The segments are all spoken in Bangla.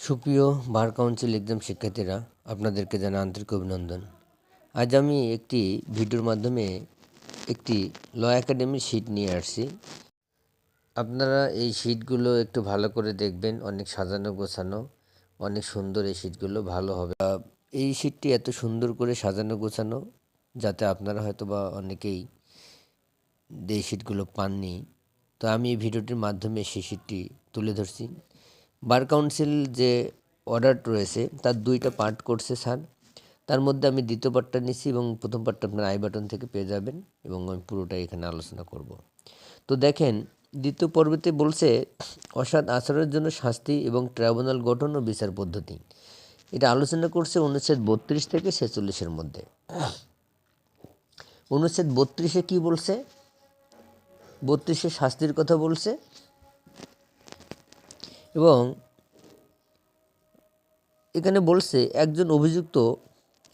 সুপ্রিয় বার কাউন্সিল এক্সাম শিক্ষার্থীরা, আপনাদেরকে জানা আন্তরিক অভিনন্দন। আজ আমি একটি ভিডিওর মাধ্যমে একটি ল একাডেমির শিট নিয়ে আসছি। আপনারা এই শিটগুলো একটু ভালো করে দেখবেন, অনেক সাজানো গোছানো, অনেক সুন্দর এই শিটগুলো, ভালো হবে। এই শিটটি এত সুন্দর করে সাজানো গোছানো যাতে আপনারা হয়তো বা অনেকেই এই শিটগুলো পাননি। তো আমি এই ভিডিওটির মাধ্যমে সেই শিটটি তুলে ধরছি। বার কাউন্সিল যে অর্ডার রয়েছে, তার দুইটা পার্ট করছে স্যার। তার মধ্যে আমি দ্বিতীয় পার্টটা নিচ্ছি এবং প্রথম পার্টটা আপনার আই বাটন থেকে পেয়ে যাবেন এবং আমি পুরোটাই এখানে আলোচনা করব। তো দেখেন, দ্বিতীয় পর্বতে বলছে অসৎ আচরণের জন্য শাস্তি এবং ট্রাইব্যুনাল গঠন ও বিচার পদ্ধতি। এটা আলোচনা করছে অনুচ্ছেদ বত্রিশ থেকে ছেচল্লিশের মধ্যে। অনুচ্ছেদ বত্রিশে কি বলছে? বত্রিশে শাস্তির কথা বলছে। এবং এখানে বলছে, একজন অভিযুক্ত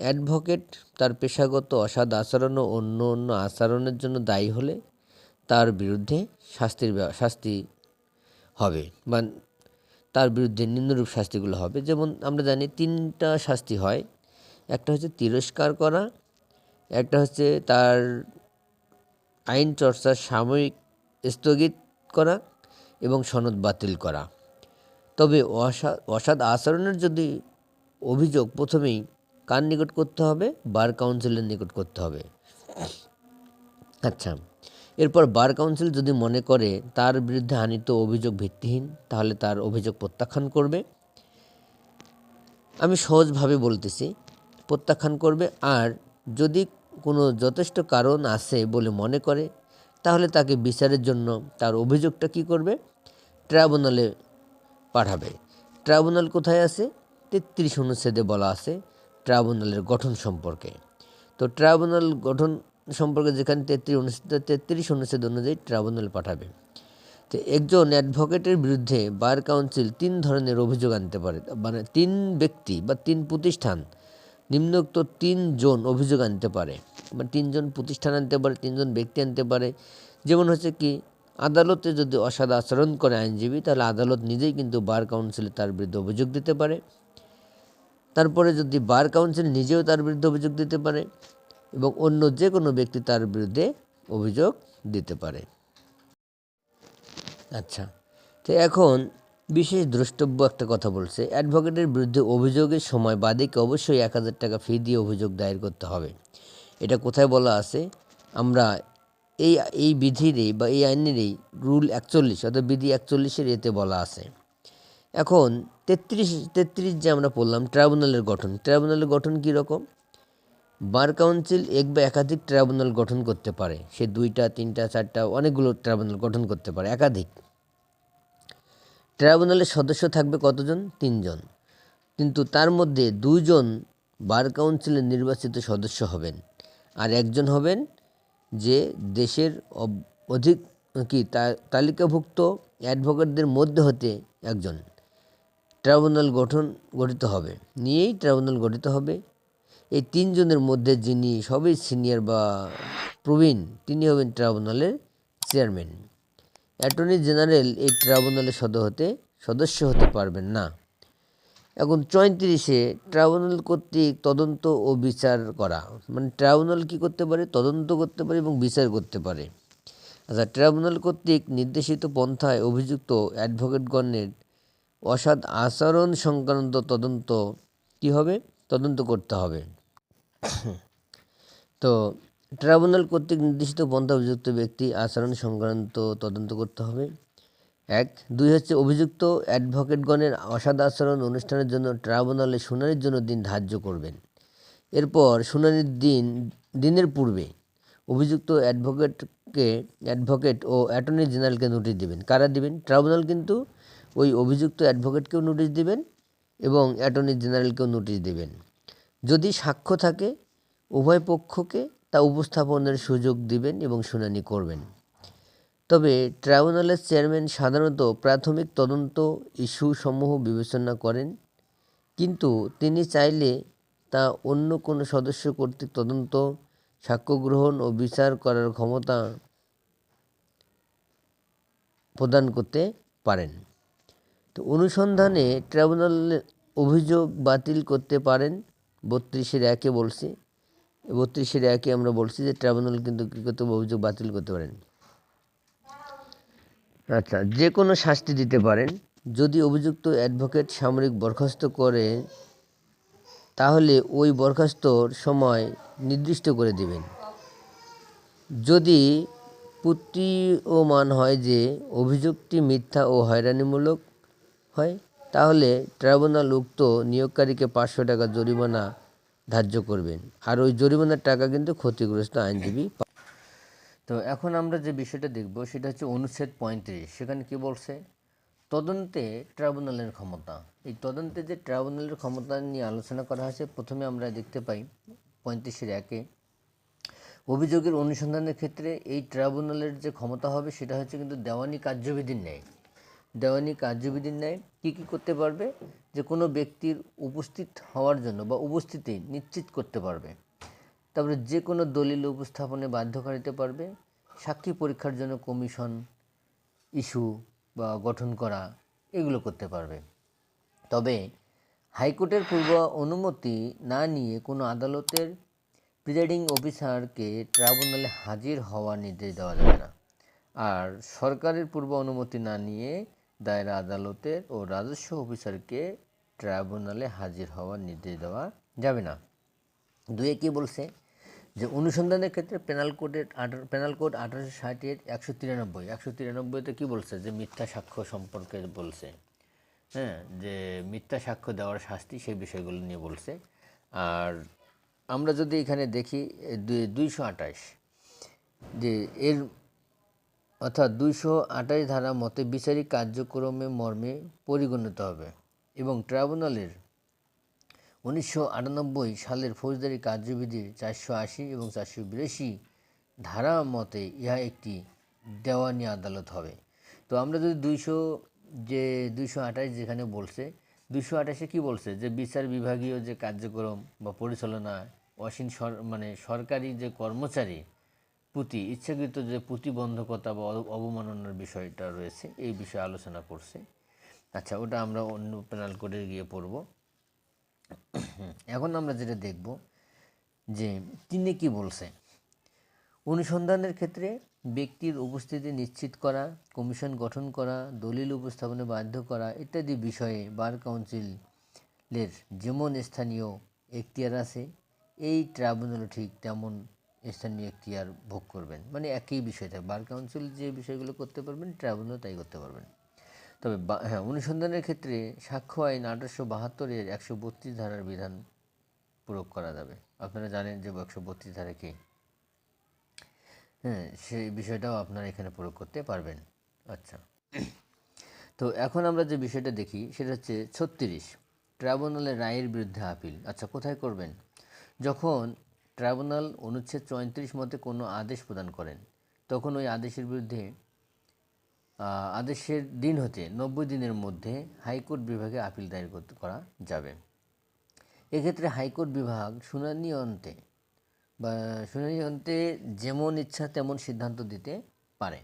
অ্যাডভোকেট তার পেশাগত অসৎ আচরণ ও অন্য অন্য আচরণের জন্য দায়ী হলে তার বিরুদ্ধে শাস্তির শাস্তি হবে বা তার বিরুদ্ধে নিম্নরূপ শাস্তিগুলো হবে। যেমন আমরা জানি তিনটা শাস্তি হয়। একটা হচ্ছে তিরস্কার করা, একটা হচ্ছে তার আইন চর্চার সাময়িক স্থগিত করা এবং সনদ বাতিল করা। তবে অসৎ আচরণের যদি অভিযোগ প্রথমেই কার নিকট করতে হবে? বার কাউন্সিলের নিকট করতে হবে। আচ্ছা এরপর বার কাউন্সিল যদি মনে করে তার বিরুদ্ধে আনিত অভিযোগ ভিত্তিহীন, তাহলে তার অভিযোগ প্রত্যাখ্যান করবে। আমি সহজভাবে বলতেছি, প্রত্যাখ্যান করবে। আর যদি কোনো যথেষ্ট কারণ আছে বলে মনে করে, তাহলে তাকে বিচারের জন্য তার অভিযোগটা কি করবে? ট্রাইব্যুনালে পাঠাবে। ট্রাইব্যুনাল কোথায় আছে? তেত্রিশ অনুচ্ছেদে বলা আছে ট্রাইব্যুনালের গঠন সম্পর্কে। তো ট্রাইব্যুনাল গঠন সম্পর্কে যেখানে তেত্রিশ অনুচ্ছেদ তেত্রিশ অনুচ্ছেদ অনুযায়ী ট্রাইব্যুনাল পাঠাবে। তো একজন অ্যাডভোকেটের বিরুদ্ধে বার কাউন্সিল তিন ধরনের অভিযোগ আনতে পারে। মানে তিন ব্যক্তি বা তিন প্রতিষ্ঠান নিম্নোক্ত তিনজন অভিযোগ আনতে পারে। বা তিনজন প্রতিষ্ঠান আনতে পারে, তিনজন ব্যক্তি আনতে পারে। যেমন হচ্ছে কি আদালতে যদি অসৎ আচরণ করে আইনজীবী, তাহলে আদালত নিজেই কিন্তু বার কাউন্সিলে তার বিরুদ্ধে অভিযোগ দিতে পারে। তারপরে যদি বার কাউন্সিল নিজেও তার বিরুদ্ধে অভিযোগ দিতে পারে এবং অন্য যে কোনো ব্যক্তি তার বিরুদ্ধে অভিযোগ দিতে পারে। আচ্ছা তো এখন বিশেষ দ্রষ্টব্য একটা কথা বলছে, অ্যাডভোকেটের বিরুদ্ধে অভিযোগের সময় বাদীকে অবশ্যই এক হাজার টাকা ফি দিয়ে অভিযোগ দায়ের করতে হবে। এটা কোথায় বলা আছে? আমরা এই এই বিধিরই বা এই আইনেরই রুল একচল্লিশ, অর্থাৎ বিধি একচল্লিশের এতে বলা আছে। এখন তেত্রিশ তেত্রিশ যে আমরা পড়লাম, ট্রাইব্যুনালের গঠন। ট্রাইব্যুনালের গঠন কী রকম? বার কাউন্সিল এক বা একাধিক ট্রাইব্যুনাল গঠন করতে পারে। সে দুইটা, তিনটা, চারটা, অনেকগুলো ট্রাইব্যুনাল গঠন করতে পারে, একাধিক। ট্রাইব্যুনালের সদস্য থাকবে কতজন? তিনজন। কিন্তু তার মধ্যে দুইজন বার কাউন্সিলের নির্বাচিত সদস্য হবেন। আর একজন হবেন যে দেশের অধিক কি তালিকাভুক্ত অ্যাডভোকেটদের মধ্যে হতে একজন। ট্রাইব্যুনাল গঠন গঠিত হবে। নিয়েই ট্রাইব্যুনাল গঠিত হবে। এই তিনজনের মধ্যে যিনি সবই সিনিয়র বা প্রবীণ, তিনি হবেন ট্রাইব্যুনালের চেয়ারম্যান। অ্যাটর্নি জেনারেল এই ট্রাইব্যুনালের সদ হতে, সদস্য হতে পারবেন না। এখন চৌত্রিশে ট্রাইব্যুনাল কর্তৃক তদন্ত ও বিচার করা। মানে ট্রাইব্যুনাল কী করতে পারে? তদন্ত করতে পারে এবং বিচার করতে পারে। আচ্ছা ট্রাইব্যুনাল কর্তৃক নির্দেশিত পন্থায় অভিযুক্ত অ্যাডভোকেটগণের অসৎ আচরণ সংক্রান্ত তদন্ত কী হবে? তদন্ত করতে হবে। তো ট্রাইব্যুনাল কর্তৃক নির্দেশিত পন্থা অভিযুক্ত ব্যক্তি আচরণ সংক্রান্ত তদন্ত করতে হবে। এক, দুই হচ্ছে অভিযুক্ত অ্যাডভোকেটগণের অসাদ আচরণ অনুষ্ঠানের জন্য ট্রাইব্যুনালে শুনানির জন্য দিন ধার্য করবেন। এরপর শুনানির দিন, দিনের পূর্বে অভিযুক্ত অ্যাডভোকেটকে, অ্যাডভোকেট ও অ্যাটর্নি জেনারেলকে নোটিশ দিবেন। কারা দিবেন? ট্রাইব্যুনাল কিন্তু ওই অভিযুক্ত অ্যাডভোকেটকেও নোটিশ দিবেন এবং অ্যাটর্নি জেনারেলকেও নোটিশ দিবেন। যদি সাক্ষ্য থাকে, উভয় পক্ষকে তা উপস্থাপনের সুযোগ দিবেন এবং শুনানি করবেন। তবে ট্রাইব্যুনালের চেয়ারম্যান সাধারণত প্রাথমিক তদন্ত ইস্যু সমূহ বিবেচনা করেন, কিন্তু তিনি চাইলে তা অন্য কোনো সদস্য কর্তৃক তদন্ত, সাক্ষ্য গ্রহণ ও বিচার করার ক্ষমতা প্রদান করতে পারেন। তো অনুসন্ধানে ট্রাইব্যুনাল অভিযোগ বাতিল করতে পারেন বত্রিশের একে বলছি। বত্রিশের একে আমরা বলছি যে ট্রাইব্যুনাল কিন্তু কী করতে অভিযোগ বাতিল করতে পারেন। আচ্ছা যে কোনো শাস্তি দিতে পারেন। যদি অভিযুক্ত অ্যাডভোকেট সামরিক বরখাস্ত করে, তাহলে ওই বরখাস্তর সময় নির্দিষ্ট করে দিবেন। যদি প্রতীয়মান হয় যে অভিযোগটি মিথ্যা ও হয়রানিমূলক হয়, তাহলে ট্রাইব্যুনাল উক্ত নিয়োগকারীকে পাঁচশো টাকা জরিমানা ধার্য করবেন। আর ওই জরিমানার টাকা কিন্তু ক্ষতিগ্রস্ত আইনজীবী তো এখন আমরা যে বিষয়টা দেখব সেটা হচ্ছে অনুচ্ছেদ পঁয়ত্রিশ। সেখানে কি বলছে? তদন্তে ট্রাইব্যুনালের ক্ষমতা। এই তদন্তে যে ট্রাইব্যুনালের ক্ষমতা নিয়ে আলোচনা করা হয়েছে, প্রথমে আমরা দেখতে পাই পঁয়ত্রিশের একে। অভিযোগের অনুসন্ধানের ক্ষেত্রে এই ট্রাইব্যুনালের যে ক্ষমতা হবে সেটা হচ্ছে কিন্তু দেওয়ানি কার্যবিধির ন্যায়। দেওয়ানি কার্যবিধির ন্যায় কী কী করতে পারবে? যে কোনো ব্যক্তির উপস্থিত হওয়ার জন্য বা উপস্থিতি নিশ্চিত করতে পারবে। তারপরে যে কোনো দলিল উপস্থাপনে বাধ্য করাতে পারবে। সাক্ষী পরীক্ষার জন্য কমিশন ইস্যু বা গঠন করা এগুলো করতে পারবে। তবে হাইকোর্টের পূর্ব অনুমতি না নিয়ে কোনো আদালতের প্রিজাইডিং অফিসারকে ট্রাইব্যুনালে হাজির হওয়ার নির্দেশ দেওয়া যাবে না। আর সরকারের পূর্ব অনুমতি না নিয়ে দায়রা আদালতের ও রাজস্ব অফিসারকে ট্রাইব্যুনালে হাজির হওয়ার নির্দেশ দেওয়া যাবে না। দুয়ে কি বলছে? যে অনুসন্ধানের ক্ষেত্রে পেনাল কোডের পেনাল কোড আঠারোশো ষাটের একশো তিরানব্বই, একশো তিরানব্বইতে কী বলছে? যে মিথ্যা সাক্ষ্য সম্পর্কে বলছে। হ্যাঁ যে মিথ্যা সাক্ষ্য দেওয়ার শাস্তি সেই বিষয়গুলো নিয়ে বলছে। আর আমরা যদি এখানে দেখি দুইশো আঠাশ, যে এর অর্থাৎ দুইশো আঠাশ ধারা মতে বিচারিক কার্যক্রমে মর্মে পরিগণিত হবে এবং ট্রাইব্যুনালের উনিশশো আটানব্বই সালের ফৌজদারি কার্যবিধির চারশো আশি এবং চারশো বিরাশি ধারা মতে ইহা একটি দেওয়ানি আদালত হবে। তো আমরা যদি দুইশো, যে দুইশো আঠাশ যেখানে বলছে, দুইশো আঠাশে কী বলছে? যে বিচার বিভাগীয় যে কার্যক্রম বা পরিচালনা অসীন সর মানে সরকারি যে কর্মচারী প্রতি ইচ্ছাকৃত যে প্রতিবন্ধকতা বা অবমাননার বিষয়টা রয়েছে, এই বিষয়ে আলোচনা করছে। আচ্ছা ওটা আমরা অন্য প্যানাল কোডে গিয়ে পড়ব। এখন আমরা যেটা দেখব যে তিনি কি বলছে অনুসন্ধানের ক্ষেত্রে ব্যক্তির উপস্থিতি নিশ্চিত করা, কমিশন গঠন করা, দলিল উপস্থাপনে বাধ্য করা ইত্যাদি বিষয়ে বার কাউন্সিলের যেমন স্থানীয় এখতিয়ার আছে, এই ট্রাইব্যুনালও ঠিক তেমন স্থানীয় এখতিয়ার ভোগ করবেন। মানে একই বিষয় থাকে বার কাউন্সিল যে বিষয়গুলো করতে পারবেন ট্রাইব্যুনাল তাই করতে পারবেন। তবে হ্যাঁ অনুসন্ধানের ক্ষেত্রে সাক্ষ্য আইন আঠারোশো বাহাত্তরের একশো বত্রিশ ধারার বিধান প্রয়োগ করা যাবে। আপনারা জানেন যে একশো বত্রিশ ধারা কি? হ্যাঁ সেই বিষয়টাও আপনারা এখানে প্রয়োগ করতে পারবেন। আচ্ছা। তো এখন আমরা যে বিষয়টা দেখি, সেটা হচ্ছে ছত্রিশ ট্রাইব্যুনালের রায়ের বিরুদ্ধে আপিল। আচ্ছা কোথায় করবেন? যখন ট্রাইব্যুনাল অনুচ্ছেদ চৌত্রিশ মতে কোনো আদেশ প্রদান করেন, তখন ওই আদেশের বিরুদ্ধে আদেশের দিন হতে নব্বই দিনের মধ্যে হাইকোর্ট বিভাগে আপিল দায়ের করা যাবে। এক্ষেত্রে হাইকোর্ট বিভাগ শুনানি অন্তে, বা শুনানি অন্তে যেমন ইচ্ছা তেমন সিদ্ধান্ত দিতে পারে।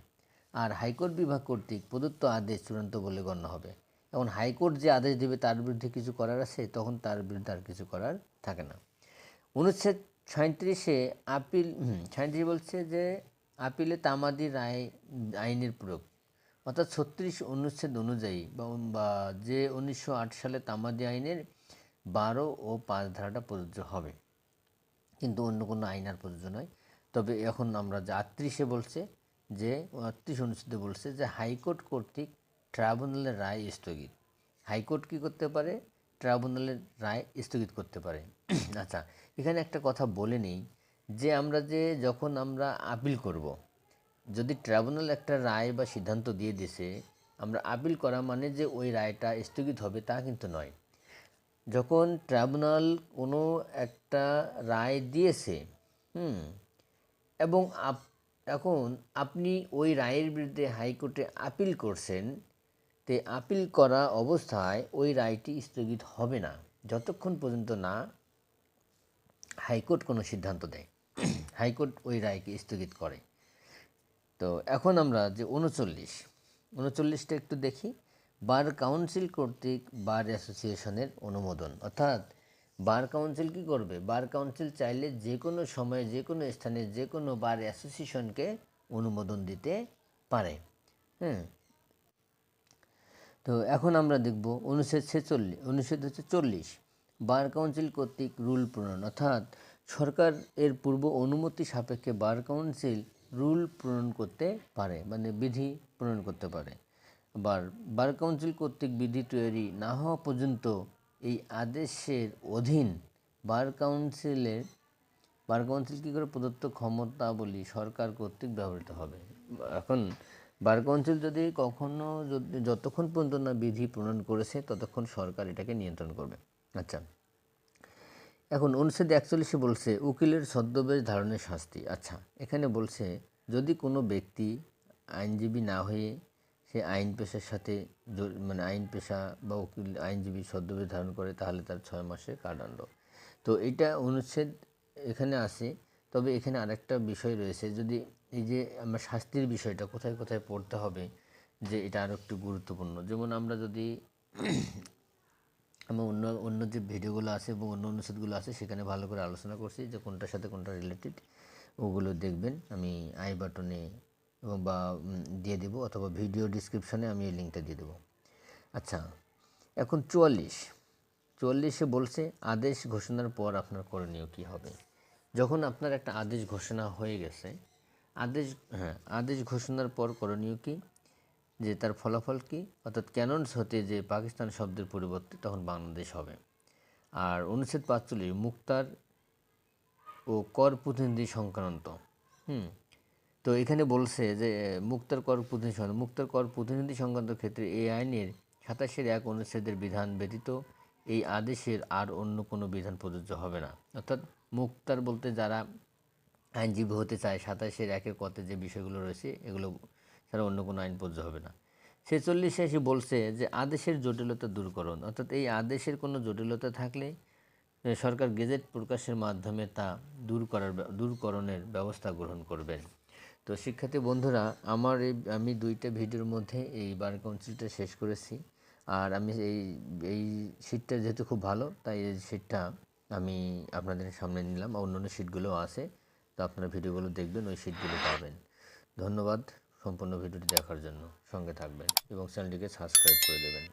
আর হাইকোর্ট বিভাগ কর্তৃক প্রদত্ত আদেশ চূড়ান্ত বলে গণ্য হবে। এখন হাইকোর্ট যে আদেশ দেবে তার বিরুদ্ধে কিছু করার আছে, তখন তার বিরুদ্ধে আর কিছু করার থাকে না। অনুচ্ছেদ সাঁত্রিশে আপিল সাঁত্রিশ বলছে যে আপিলে তামাদি রায়, আইনের প্রয়োগ অর্থাৎ ছত্রিশ অনুচ্ছেদ অনুযায়ী বা যে উনিশশো আট সালে তামাদি আইনের বারো ও পাঁচ ধারাটা প্রযোজ্য হবে। কিন্তু অন্য কোনো আইন আর প্রযোজ্য নয়। তবে এখন আমরা যে আটত্রিশে বলছে, যে আটত্রিশ অনুচ্ছেদে বলছে যে হাইকোর্ট কর্তৃক ট্রাইব্যুনালের রায় স্থগিত। হাইকোর্ট কী করতে পারে? ট্রাইব্যুনালের রায় স্থগিত করতে পারে। আচ্ছা এখানে একটা কথা বলে নেই যে আমরা যে যখন আমরা আপিল করব যদি ট্রাইব্যুনাল একটা রায় বা সিদ্ধান্ত দিয়ে দিছে, আমরা আপিল করা মানে যে ওই রায়টা স্থগিত হবে তা কিন্তু নয়। যখন ট্রাইব্যুনাল কোনো একটা রায় দিয়েছে, হুম, এবং আপ, এখন আপনি ওই রায়ের বিরুদ্ধে হাইকোর্টে আপিল করছেন, তে আপিল করা অবস্থায় ওই রায়টি স্থগিত হবে না। যতক্ষণ পর্যন্ত না হাইকোর্ট কোনো সিদ্ধান্ত দেয়, হাইকোর্ট ওই রায়কে স্থগিত করে। তো এখন আমরা যে উনচল্লিশ, উনচল্লিশটা একটু দেখি। বার কাউন্সিল কর্তৃক বার অ্যাসোসিয়েশনের অনুমোদন, অর্থাৎ বার কাউন্সিল কি করবে? বার কাউন্সিল চাইলে যে কোনো সময়ে, যে কোনো স্থানে, যে কোনো বার অ্যাসোসিয়েশনকে অনুমোদন দিতে পারে। হ্যাঁ তো এখন আমরা দেখব অনুচ্ছেদ ছেচল্লিশ অনুচ্ছেদ হচ্ছে চল্লিশ। বার কাউন্সিল কর্তৃক রুল প্রণয়ন, অর্থাৎ সরকার এর পূর্ব অনুমতি সাপেক্ষে বার কাউন্সিল রুল প্রণয়ন করতে পারে মানে বিধি প্রণয়ন করতে পারে। আবার বার কাউন্সিল কর্তৃক বিধি তৈরি না হওয়া পর্যন্ত এই আদেশের অধীন বার কাউন্সিলের, বার কাউন্সিল কী করে প্রদত্ত ক্ষমতাবলী সরকার কর্তৃক ব্যবহৃত হবে? এখন বার কাউন্সিল যদি কখনো যতক্ষণ পর্যন্ত না বিধি প্রণয়ন করেছে, ততক্ষণ সরকার এটাকে নিয়ন্ত্রণ করবে। আচ্ছা। এখন অনুচ্ছেদ একচল্লিশে বলছে, উকিলের ছদ্মবেশ ধারণের শাস্তি। আচ্ছা এখানে বলছে, যদি কোনো ব্যক্তি আইনজীবী না হয়ে সে আইন পেশার সাথে মানে আইন পেশা বা উকিল, আইনজীবী ছদ্মবেশ ধারণ করে, তাহলে তার ছয় মাসের কারাদণ্ড। তো এটা অনুচ্ছেদ এখানে আছে, তবে এখানে আরেকটা বিষয় রয়েছে, যদি এই যে আমরা শাস্তির বিষয়টা কোথায় কোথায় পড়তে হবে, যে এটা আরও একটু গুরুত্বপূর্ণ। যেমন আমরা যদি আমার অন্য অন্য যে ভিডিওগুলো আছে এবং অন্য অনুচ্ছেদগুলো আছে, সেখানে ভালো করে আলোচনা করছি যে কোনটার সাথে কোনটা রিলেটেড ওগুলো দেখবেন। আমি আই বাটনে এবং বা দিয়ে দেবো অথবা ভিডিও ডিসক্রিপশনে আমি এই লিঙ্কটা দিয়ে দেবো। আচ্ছা এখন চুয়াল্লিশ। চুয়াল্লিশে বলছে, আদেশ ঘোষণার পর আপনার করণীয় কী হবে? যখন আপনার একটা আদেশ ঘোষণা হয়ে গেছে, আদেশ হ্যাঁ আদেশ ঘোষণার পর করণীয় কী? যে তার ফলাফল কি? অর্থাৎ ক্যাননস হতে যে পাকিস্তান শব্দের পরিবর্তে তখন বাংলাদেশ হবে। আর অনুচ্ছেদ পাঁচচল্লিশ, মুক্তার ও কর প্রতিনিধি সংক্রান্ত। হুম? তো এখানে বলছে যে, মুক্তার কর প্রতিনিধি সংক্রান্ত, মুক্তার কর প্রতিনিধি সংক্রান্ত ক্ষেত্রে এই আইনের সাতাশের এক অনুচ্ছেদের বিধান ব্যতীত এই আদেশের আর অন্য কোনো বিধান প্রযোজ্য হবে না। অর্থাৎ মুক্তার বলতে যারা আইনজীবী হতে চায়, সাতাশের একের কতে যে বিষয়গুলো রয়েছে, এগুলো ছাড়া অন্য কোনো আইন প্রযোজ্য হবে না। ছেচল্লিশে এসে বলছে যে আদেশের জটিলতা দূরকরণ অর্থাৎ এই আদেশের কোনো জটিলতা থাকলে সরকার গেজেট প্রকাশের মাধ্যমে তা দূর করার দূরকরণের ব্যবস্থা গ্রহণ করবেন তো শিক্ষার্থী বন্ধুরা, আমার এই, আমি দুইটা ভিডিওর মধ্যে এই বার কাউন্সিলটা শেষ করেছি। আর আমি এই এই শীটটা যেহেতু খুব ভালো, তাই এই শীটটা আমি আপনাদের সামনে নিলাম। অন্য অন্য শীটগুলোও আছে। তো আপনারা ভিডিওগুলো দেখবেন, ওই শীটগুলো পাবেন। ধন্যবাদ। সম্পূর্ণ ভিডিওটি দেখার জন্য সঙ্গে থাকবেন এবং চ্যানেলটিকে সাবস্ক্রাইব করে দেবেন।